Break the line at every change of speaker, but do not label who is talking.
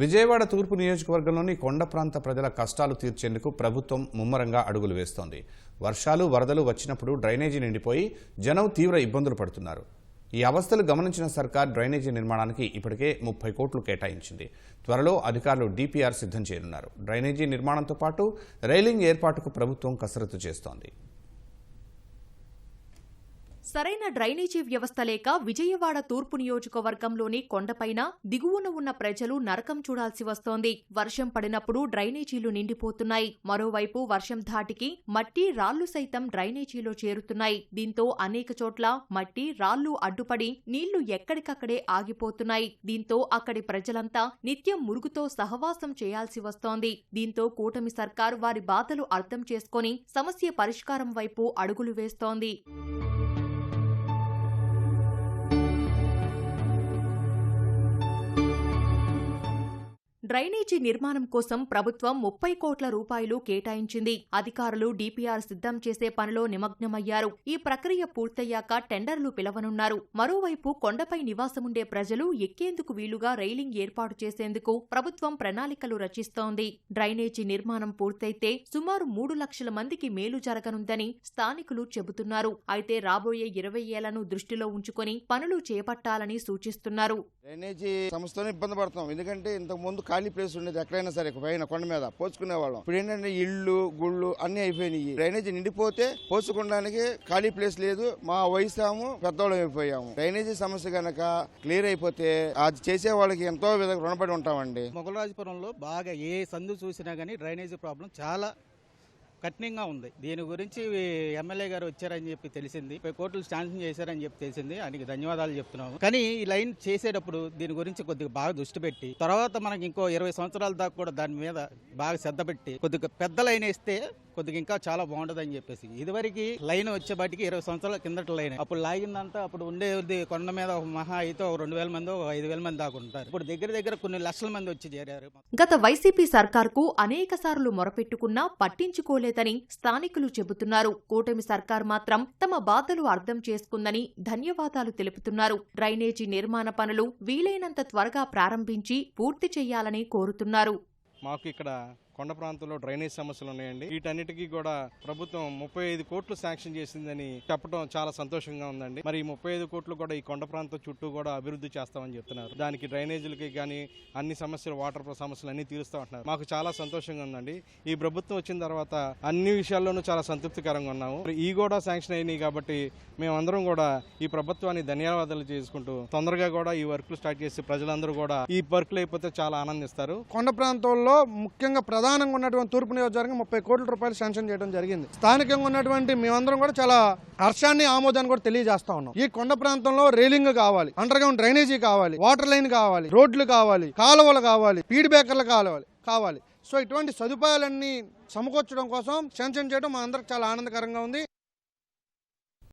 విజయవాడ తూర్పు నియోజకవర్గంలోని కొండ ప్రాంత ప్రజల కష్టాలు తీర్చేందుకు ప్రభుత్వం ముమ్మరంగా అడుగులు వేస్తోంది. వర్షాలు వరదలు వచ్చినప్పుడు డ్రైనేజీ నిండిపోయి జనం తీవ్ర ఇబ్బందులు పడుతున్నారు. ఈ అవస్థలు గమనించిన సర్కార్ డ్రైనేజీ నిర్మాణానికి ఇప్పటికే ముప్పై కోట్లు కేటాయించింది. త్వరలో అధికారులు డీపీఆర్ సిద్ధం చేయనున్నారు. డ్రైనేజీ నిర్మాణంతో పాటు రైలింగ్ ఏర్పాటుకు ప్రభుత్వం కసరత్తు చేస్తోంది.
సరైన డ్రైనేజీ వ్యవస్థ లేక విజయవాడ తూర్పు నియోజకవర్గంలోని కొండపైన దిగువన ఉన్న ప్రజలు నరకం చూడాల్సి వస్తోంది. వర్షం పడినప్పుడు డ్రైనేజీలు నిండిపోతున్నాయి. మరోవైపు వర్షం ధాటికి మట్టి రాళ్ళు సైతం డ్రైనేజీలో చేరుతున్నాయి. దీంతో అనేక చోట్ల మట్టి రాళ్ళు అడ్డుపడి నీళ్ళు ఎక్కడికక్కడే ఆగిపోతున్నాయి. దీంతో అక్కడి ప్రజలంతా నిత్యం మురుగుతో సహవాసం చేయాల్సి వస్తోంది. దీంతో కూటమి సర్కార్ వారి బాధలు అర్థం చేసుకొని సమస్య పరిష్కారం వైపు అడుగులు వేస్తోంది. డ్రైనేజీ నిర్మాణం కోసం ప్రభుత్వం ముప్పై కోట్ల రూపాయలు కేటాయించింది. అధికారులు డీపీఆర్ సిద్ధం చేసే పనిలో నిమగ్నమయ్యారు. ఈ ప్రక్రియ పూర్తయ్యాక టెండర్లు పిలవనున్నారు. మరోవైపు కొండపై నివాసముండే ప్రజలు ఎక్కేందుకు వీలుగా రైలింగ్ ఏర్పాటు చేసేందుకు ప్రభుత్వం ప్రణాళికలు రచిస్తోంది. డ్రైనేజీ నిర్మాణం పూర్తయితే సుమారు మూడు లక్షల మందికి మేలు జరగనుందని స్థానికులు చెబుతున్నారు. అయితే రాబోయే ఇరవై ఏళ్ళను దృష్టిలో ఉంచుకొని పనులు చేపట్టాలని సూచిస్తున్నారు.
డ్రైనేజీ సమస్యతోనే ఇబ్బంది పడుతున్నాం. ఎందుకంటే ఇంతకు ముందు ఖాళీ ప్లేస్ ఉండేది ఎక్కడైనా సరే పైన కొండ మీద పోసుకునే వాళ్ళం ఇప్పుడు ఏంటంటే ఇళ్ళు గుళ్ళు అన్ని అయిపోయినాయి. డ్రైనేజీ నిండిపోతే పోసుకోవడానికి ఖాళీ ప్లేస్ లేదు. మా వయసాము పెద్దవాళ్ళం అయిపోయాము. డ్రైనేజీ సమస్య గనక క్లియర్ అయిపోతే అది చేసే వాళ్ళకి ఎంతో విధంగా రుణపడి ఉంటామండి.
మొగలరాజపురంలో బాగా ఏ సందు చూసినా కానీ డ్రైనేజీ ప్రాబ్లం చాలా కఠినంగా ఉంది. దీని గురించి ఎమ్మెల్యే గారు వచ్చారని చెప్పి తెలిసింది. ముప్పై కోట్లు శాంక్షన్ చేశారని చెప్పి తెలిసింది. ఆయనకి ధన్యవాదాలు చెప్తున్నాము. కానీ ఈ లైన్ చేసేటప్పుడు దీని గురించి కొద్దిగా బాగా దృష్టి పెట్టి తర్వాత మనకి ఇంకో ఇరవై సంవత్సరాల దాకా కూడా దాని మీద బాగా శ్రద్ధ పెట్టి కొద్దిగా పెద్ద లైన్ వేస్తే కొద్దిగా ఇంకా చాలా బాగుంటుందని చెప్పేసి ఇదివరకు లైన్ వచ్చేపాటికి ఇరవై సంవత్సరాల కిందట లైన్. అప్పుడు లాగిందంతా అప్పుడు ఉండేది కొండ మీద ఒక మహా అయితే ఒక రెండు వేల మంది ఒక ఐదు వేల మంది దాకా ఉంటారు. ఇప్పుడు దగ్గర దగ్గర కొన్ని లక్షల మంది వచ్చి చేరారు.
గత వైసీపీ సర్కార్కు అనేకసార్లు మొరపెట్టుకున్నా చేయలేదని స్థానికులు చెబుతున్నారు. కూటమి సర్కార్ మాత్రం తమ బాధలు అర్థం చేసుకుందని ధన్యవాదాలు తెలుపుతున్నారు. డ్రైనేజీ నిర్మాణ పనులు వీలైనంత త్వరగా ప్రారంభించి పూర్తి చేయాలని కోరుతున్నారు.
మాకు ఇక్కడ కొండ ప్రాంతంలో డ్రైనేజ్ సమస్యలు ఉన్నాయండి. వీటన్నిటికీ కూడా ప్రభుత్వం ముప్పై ఐదు కోట్లు శాంక్షన్ చేసిందని చెప్పడం చాలా సంతోషంగా ఉందండి. మరి ఈ ముప్పై ఐదు కోట్లు కూడా ఈ కొండ ప్రాంతం చుట్టూ కూడా అభివృద్ధి చేస్తామని చెప్తున్నారు. దానికి డ్రైనేజీలకి కానీ అన్ని సమస్యలు వాటర్ సమస్యలు అన్ని తీరుస్తూ ఉంటున్నారు. మాకు చాలా సంతోషంగా ఉందండి. ఈ ప్రభుత్వం వచ్చిన తర్వాత అన్ని విషయాల్లోనూ చాలా సంతృప్తికరంగా ఉన్నాము. మరి ఈ కూడా శాంక్షన్ అయినాయి కాబట్టి మేమందరం కూడా ఈ ప్రభుత్వాన్ని ధన్యవాదాలు చేసుకుంటూ తొందరగా కూడా ఈ వర్క్లు స్టార్ట్ చేసి ప్రజలందరూ కూడా ఈ వర్క్లు అయిపోతే చాలా ఆనందిస్తారు.
కొండ ప్రాంతంలో ముఖ్యంగా ప్రధానంగా ఉన్నటువంటి తూర్పు నియోజకవర్గం ముప్పై కోట్ల రూపాయలు శాంక్షన్ చేయడం జరిగింది. స్థానికంగా ఉన్నటువంటి మేమందరం కూడా చాలా హర్షాన్ని ఆమోదాన్ని కూడా తెలియజేస్తా ఉన్నాం. ఈ కొండ ప్రాంతంలో రైలింగ్ కావాలి అండర్ గ్రౌండ్ డ్రైనేజీ కావాలి వాటర్ లైన్ కావాలి రోడ్లు కావాలి కాలువలు కావాలి ఫీడ్ బ్యాకర్లు కావాలి కావాలి. సో ఇటువంటి సదుపాయాలన్నీ సమకూర్చడం కోసం శాంక్షన్ చేయడం మా అందరికి చాలా ఆనందకరంగా ఉంది.